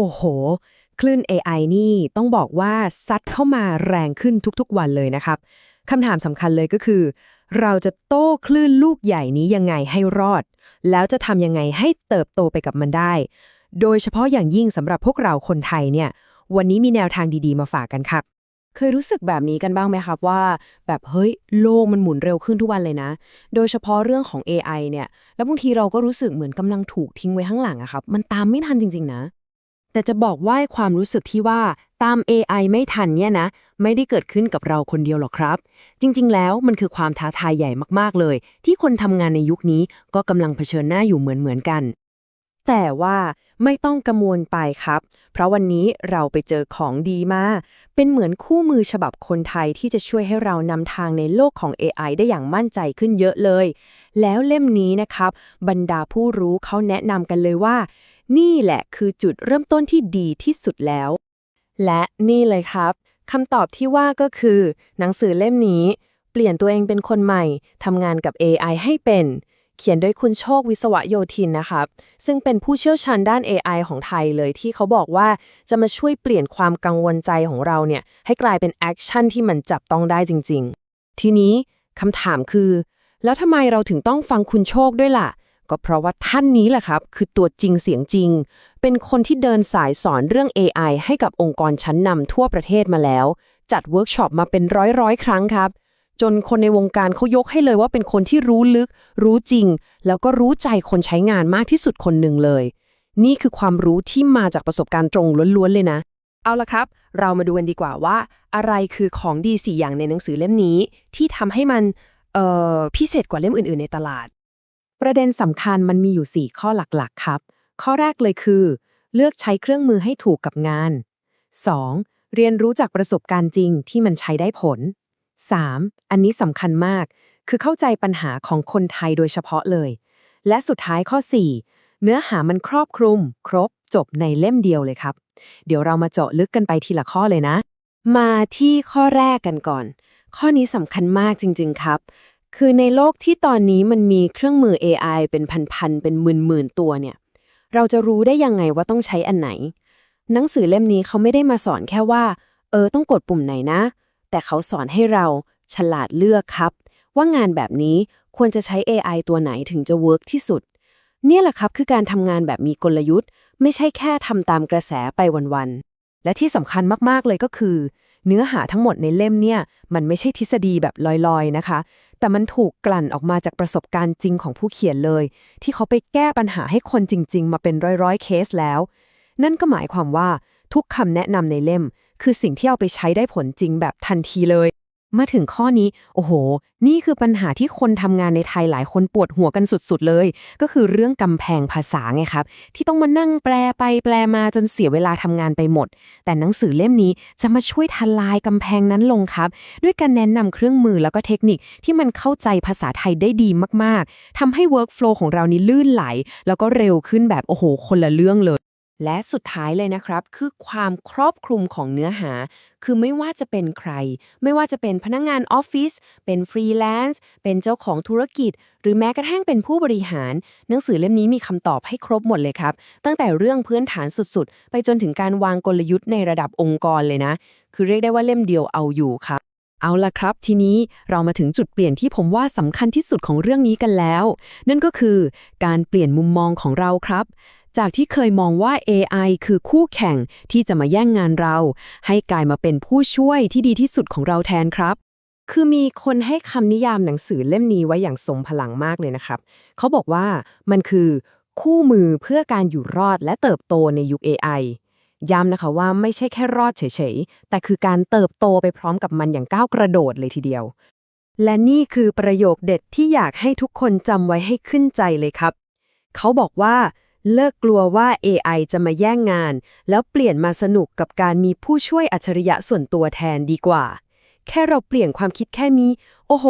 โอ้โห คลื่น AI นี่ต้องบอกว่าซัดเข้ามาแรงขึ้นทุกๆวันเลยนะครับคำถามสำคัญเลยก็คือ เราจะโต้คลื่นลูกใหญ่นี้ยังไงให้รอด แล้วจะทำยังไงให้เติบโตไปกับมันได้ โดยเฉพาะอย่างยิ่งสำหรับพวกเราคนไทยเนี่ย วันนี้มีแนวทางดีๆมาฝากกันครับ เคยรู้สึกแบบนี้กันบ้างไหมครับว่า แบบเฮ้ยโลกมันหมุนเร็วขึ้นทุกวันเลยนะ โดยเฉพาะเรื่องของ AI เนี่ย แล้วบางทีเราก็รู้สึกเหมือนกำลังถูกทิ้งไว้ข้างหลังอะครับ มันตามไม่ทันจริง ๆ นะ แต่จะบอกว่าความรู้สึกที่ว่าตาม AI ไม่ทันเนี่ยนะ ไม่ได้เกิดขึ้นกับเราคนเดียวหรอกครับ จริง ๆ แล้วมันคือความท้าทายใหญ่มากๆเลย ที่คนทำงานในยุคนี้ก็กำลังเผชิญหน้าอยู่เหมือนๆกัน แต่ว่าไม่ต้องกังวลไปครับ เพราะวันนี้เราไปเจอของดีมา เป็นเหมือนคู่มือฉบับคนไทยที่จะช่วยให้เรานำทางในโลกของ AI ได้อย่างมั่นใจขึ้นเยอะเลย แล้วเล่มนี้นะครับ บรรดาผู้รู้เขาแนะนำกันเลยว่า นี่แหละคือจุดเริ่มต้นที่ดีที่สุดแล้ว และนี่เลยครับคำตอบที่ว่าก็คือ หนังสือเล่มนี้ เปลี่ยนตัวเองเป็นคนใหม่ทำงานกับ AI ให้เป็น เขียนโดยคุณโชควิศวโยธินนะครับ ซึ่งเป็นผู้เชี่ยวชาญด้าน AI ของไทยเลยที่เขาบอกว่าจะมาช่วยเปลี่ยนความกังวลใจของเราเนี่ย ให้กลายเป็นแอคชั่นที่มันจับต้องได้จริง ๆ ทีนี้คำถามคือ แล้วทำไมเราถึงต้องฟังคุณโชคด้วยล่ะ ก็เพราะว่าท่านนี้แหละครับ คือตัวจริงเสียงจริง เป็นคนที่เดินสายสอนเรื่อง AI ให้กับองค์กรชั้นนำทั่วประเทศมาแล้ว จัดเวิร์กช็อปมาเป็นร้อยร้อยๆครั้งครับ จนคนในวงการเขายกให้เลยว่าเป็นคนที่รู้ลึก รู้จริง แล้วก็รู้ใจคนใช้งานมากที่สุดคนหนึ่งเลย นี่คือความรู้ที่มาจากประสบการณ์ตรงล้วนๆเลยนะ เอาละครับ เรามาดูกันดีกว่าว่า อะไรคือของดีสี่อย่างในหนังสือเล่มนี้ ที่ทำให้มันพิเศษกว่าเล่มอื่น ๆ ในตลาด ประเด็นสำคัญมันมีอยู่ 4 ข้อหลักๆ ครับ ข้อแรกเลยคือ เลือกใช้เครื่องมือให้ถูกกับงาน 2. เรียนรู้จากประสบการณ์จริงที่มันใช้ได้ผล 3. อันนี้สำคัญมาก คือเข้าใจปัญหาของคนไทยโดยเฉพาะเลย และสุดท้ายข้อ 4 เนื้อหามันครอบคลุม ครบจบในเล่มเดียวเลยครับ เดี๋ยวเรามาเจาะลึกกันไปทีละข้อเลยนะ มาที่ข้อแรกกันก่อน ข้อนี้สำคัญมากจริง ๆ ครับ คือในโลกที่ตอนนี้มันมีเครื่องมือ AI เป็นพันๆ เป็นหมื่นๆ ตัวเนี่ย เราจะรู้ได้ยังไงว่าต้องใช้อันไหน หนังสือเล่มนี้เขาไม่ได้มาสอนแค่ว่า เออ ต้องกดปุ่มไหนนะ แต่เขาสอนให้เราฉลาดเลือกครับ ว่างานแบบนี้ควรจะใช้ AI ตัวไหนถึงจะเวิร์กที่สุด เนี่ยแหละครับคือการทำงานแบบมีกลยุทธ์ ไม่ใช่แค่ทำตามกระแสไปวันๆ และที่สำคัญมากๆเลยก็คือ เนื้อหาทั้งหมดในเล่มเนี่ยมันไม่ใช่ทฤษฎีแบบลอยๆนะคะ แต่มันถูกกลั่นออกมาจากประสบการณ์จริงของผู้เขียนเลย ที่เขาไปแก้ปัญหาให้คนจริง ๆ มาเป็นร้อยๆเคสแล้ว นั่นก็หมายความว่าทุกคำแนะนำในเล่ม คือสิ่งที่เอาไปใช้ได้ผลจริงแบบทันทีเลย มาถึงข้อนี้ โอ้โห นี่คือปัญหาที่คนทำงานในไทยหลายคนปวดหัวกันสุดๆเลย ก็คือเรื่องกำแพงภาษาไงครับ ที่ต้องมานั่งแปลไปแปลมาจนเสียเวลาทำงานไปหมด แต่หนังสือเล่มนี้จะมาช่วยทลายกำแพงนั้นลงครับ ด้วยการแนะนำเครื่องมือแล้วก็เทคนิคที่มันเข้าใจภาษาไทยได้ดีมากๆทำให้ workflow ของเรานี้ลื่นไหล แล้วก็เร็วขึ้นแบบโอ้โห คนละเรื่องเลย และสุดท้ายเลยนะครับ คือความครอบคลุมของเนื้อหา คือไม่ว่าจะเป็นใคร ไม่ว่าจะเป็นพนักงงานออฟฟิศเป็นฟรีแลนซ์เป็นเจ้าของธุรกิจ หรือแม้กระทั่งเป็นผู้บริหาร หนังสือเล่มนี้มีคำตอบให้ครบหมดเลยครับ ตั้งแต่เรื่องพื้นฐานสุดๆ ไปจนถึงการวางกลยุทธ์ในระดับองค์กรเลยนะ คือเรียกได้ว่าเล่มเดียวเอาอยู่ครับเอาละครับ ทีนี้เรามาถึงจุดเปลี่ยนที่ผมว่าสำคัญที่สุดของเรื่องนี้กันแล้ว นั่นก็คือการเปลี่ยนมุมมองของเราครับ จากที่เคยมองว่า AI คือคู่แข่งที่จะมาแย่งงานเรา ให้กลายมาเป็นผู้ช่วยที่ดีที่สุดของเราแทนครับ คือมีคนให้คำนิยามหนังสือเล่มนี้ไว้อย่างทรงพลังมากเลยนะครับ เขาบอกว่ามันคือคู่มือเพื่อการอยู่รอดและเติบโตในยุค AI ย้ำนะคะว่าไม่ใช่แค่รอดเฉยๆ แต่คือการเติบโตไปพร้อมกับมันอย่างก้าวกระโดดเลยทีเดียว และนี่คือประโยคเด็ดที่อยากให้ทุกคนจำไว้ให้ขึ้นใจเลยครับ เขาบอกว่า เลิกกลัวว่า AI จะมาแย่งงาน แล้วเปลี่ยนมาสนุกกับการมีผู้ช่วยอัจฉริยะส่วนตัวแทนดีกว่า แค่เราเปลี่ยนความคิดแค่นี้ โอ้โห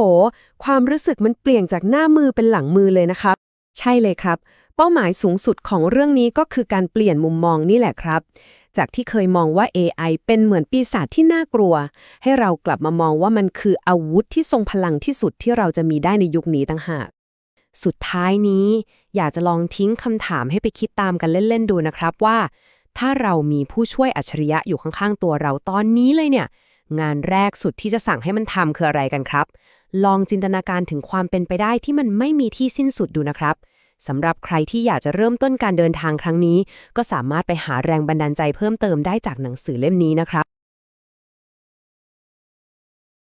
ความรู้สึกมันเปลี่ยนจากหน้ามือเป็นหลังมือเลยนะครับ ใช่เลยครับ เป้าหมายสูงสุดของเรื่องนี้ก็คือการเปลี่ยนมุมมองนี่แหละครับ จากที่เคยมองว่า AI เป็นเหมือนปีศาจที่น่ากลัว ให้เรากลับมามองว่ามันคืออาวุธที่ทรงพลังที่สุดที่เราจะมีได้ในยุคนี้ต่างหาก สุดท้ายนี้ อยากจะลองทิ้งคำถามให้ไปคิดตามกันเล่น ๆ ดูนะครับว่า ถ้าเรามีผู้ช่วยอัจฉริยะอยู่ข้างๆ ตัวเราตอนนี้เลยเนี่ย งานแรกสุดที่จะสั่งให้มันทำคืออะไรกันครับ ลองจินตนาการถึงความเป็นไปได้ที่มันไม่มีที่สิ้นสุดดูนะครับสำหรับใครที่อยากจะเริ่มต้นการเดินทางครั้งนี้ ก็สามารถไปหาแรงบันดาลใจเพิ่มเติมได้จากหนังสือเล่มนี้นะครับ